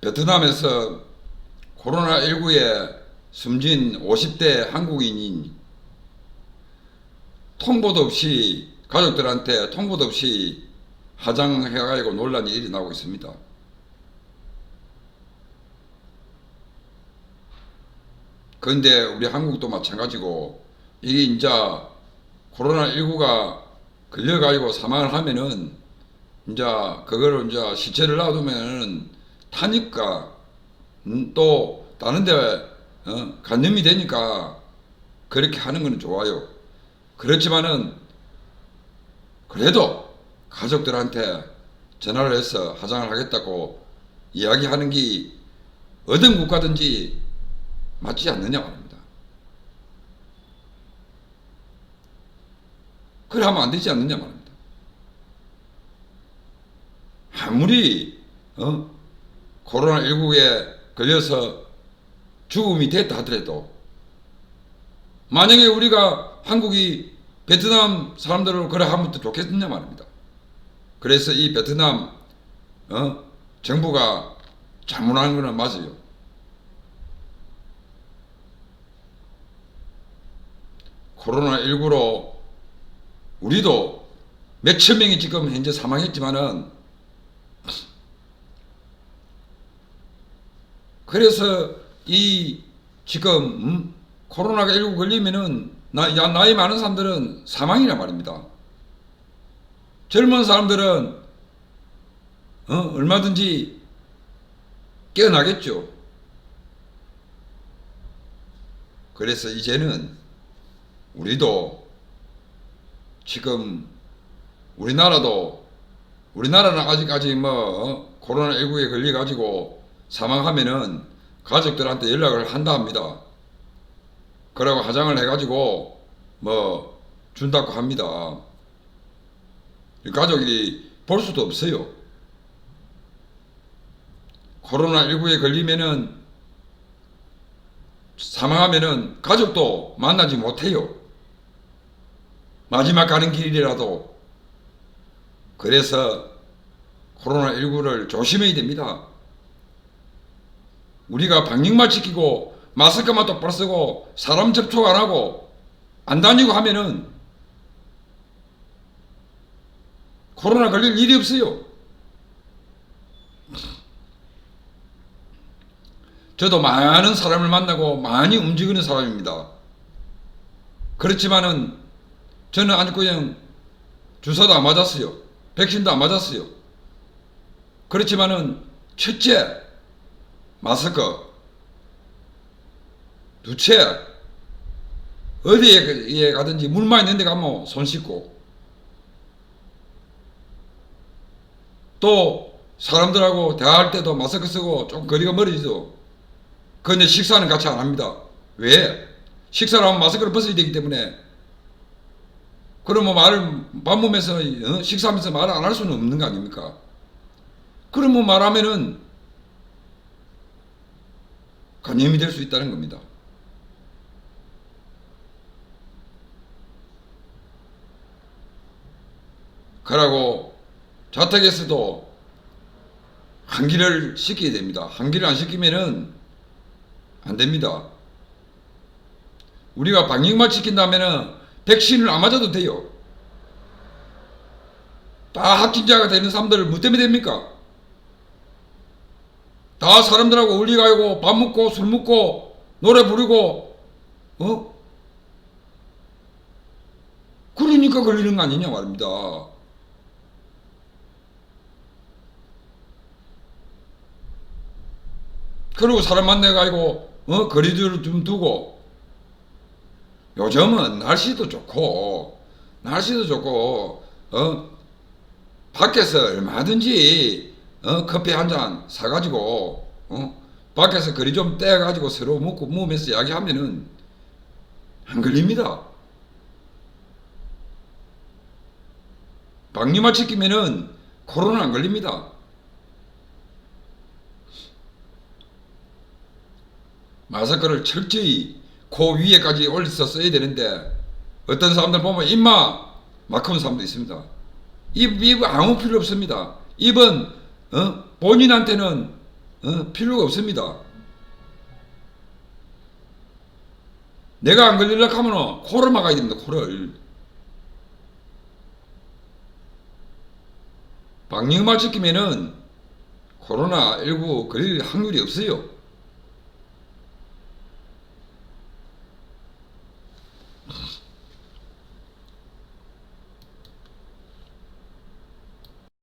베트남에서 코로나19에 숨진 50대 한국인이 통보도 없이 가족들한테 통보도 없이 화장해가지고 논란이 일어나고 있습니다. 그런데 우리 한국도 마찬가지고 이게 이제 코로나19가 걸려가지고 사망을 하면은 이제 그거를 이제 시체를 놔두면은 타니까 음, 또 다른데 어, 감염이 되니까 그렇게 하는 거는 좋아요. 그렇지만은 그래도 가족들한테 전화를 해서 화장을 하겠다고 이야기하는 게 어떤 국가든지 맞지 않느냐 말입니다. 그래 하면 안 되지 않느냐 말입니다. 아무리 어? 코로나19에 걸려서 죽음이 됐다 하더라도 만약에 우리가 한국이 베트남 사람들을 그래 하면 더 좋겠느냐 말입니다. 그래서 이 베트남 어? 정부가 잘못하는 거는 맞아요. 코로나19로 우리도 몇천 명이 지금 현재 사망했지만은 그래서 이 지금 음, 코로나가 19 걸리면은 나, 야, 나이 많은 사람들은 사망이란 말입니다. 젊은 사람들은 어, 얼마든지 깨어나겠죠. 그래서 이제는 우리도 지금 우리나라도 우리나라는 아직까지 뭐 어, 코로나19에 걸려 가지고 사망하면은 가족들한테 연락을 한다 합니다. 그러고 화장을 해가지고 뭐 준다고 합니다. 가족이 볼 수도 없어요. 코로나19에 걸리면은 사망하면은 가족도 만나지 못해요. 마지막 가는 길이라도. 그래서 코로나19를 조심해야 됩니다. 우리가 방역만 지키고 마스크만 똑바로 쓰고 사람 접촉 안 하고 안 다니고 하면은 코로나 걸릴 일이 없어요. 저도 많은 사람을 만나고 많이 움직이는 사람입니다. 그렇지만은 저는 아직 그냥 주사도 안 맞았어요. 백신도 안 맞았어요. 그렇지만은 첫째 마스크 두째 어디에 가든지 물만 있는 데 가면 손 씻고 또 사람들하고 대화할 때도 마스크 쓰고 좀 거리가 멀어지죠. 그런데 식사는 같이 안 합니다. 왜? 식사를 하면 마스크를 벗어야 되기 때문에 그러면 말을 밥 먹으면서 어? 식사하면서 말을 안 할 수는 없는 거 아닙니까? 그러면 말하면은 감염이 될 수 있다는 겁니다. 그러고 자택에서도 환기를 시켜야 됩니다. 환기를 안 시키면은 안 됩니다. 우리가 방역만 지킨다면은 백신을 안 맞아도 돼요. 다 확진자가 되는 사람들을 뭐 때문에 됩니까? 다 사람들하고 어울리 가고 밥 먹고 술 먹고 노래 부르고 어? 그러니까 걸리는 거 아니냐 말입니다. 그리고 사람 만나가지고 어? 거리두기를 좀 두고 요즘은 날씨도 좋고 날씨도 좋고 어? 밖에서 얼마든지 어? 커피 한 잔 사가지고 어? 밖에서 거리 좀 떼가지고 서로 먹고 먹으면서 이야기하면은 안 걸립니다. 방류만 지키면은 코로나 안 걸립니다. 마스크를 철저히 코 위에까지 올려서 써야 되는데 어떤 사람들 보면 입마 막히는 사람도 있습니다. 입, 입 아무 필요 없습니다. 입은 어? 본인한테는 어? 필요가 없습니다. 내가 안 걸리려고 하면 코를 막아야 됩니다. 코를. 방역만 지키면은 코로나19 걸릴 확률이 없어요.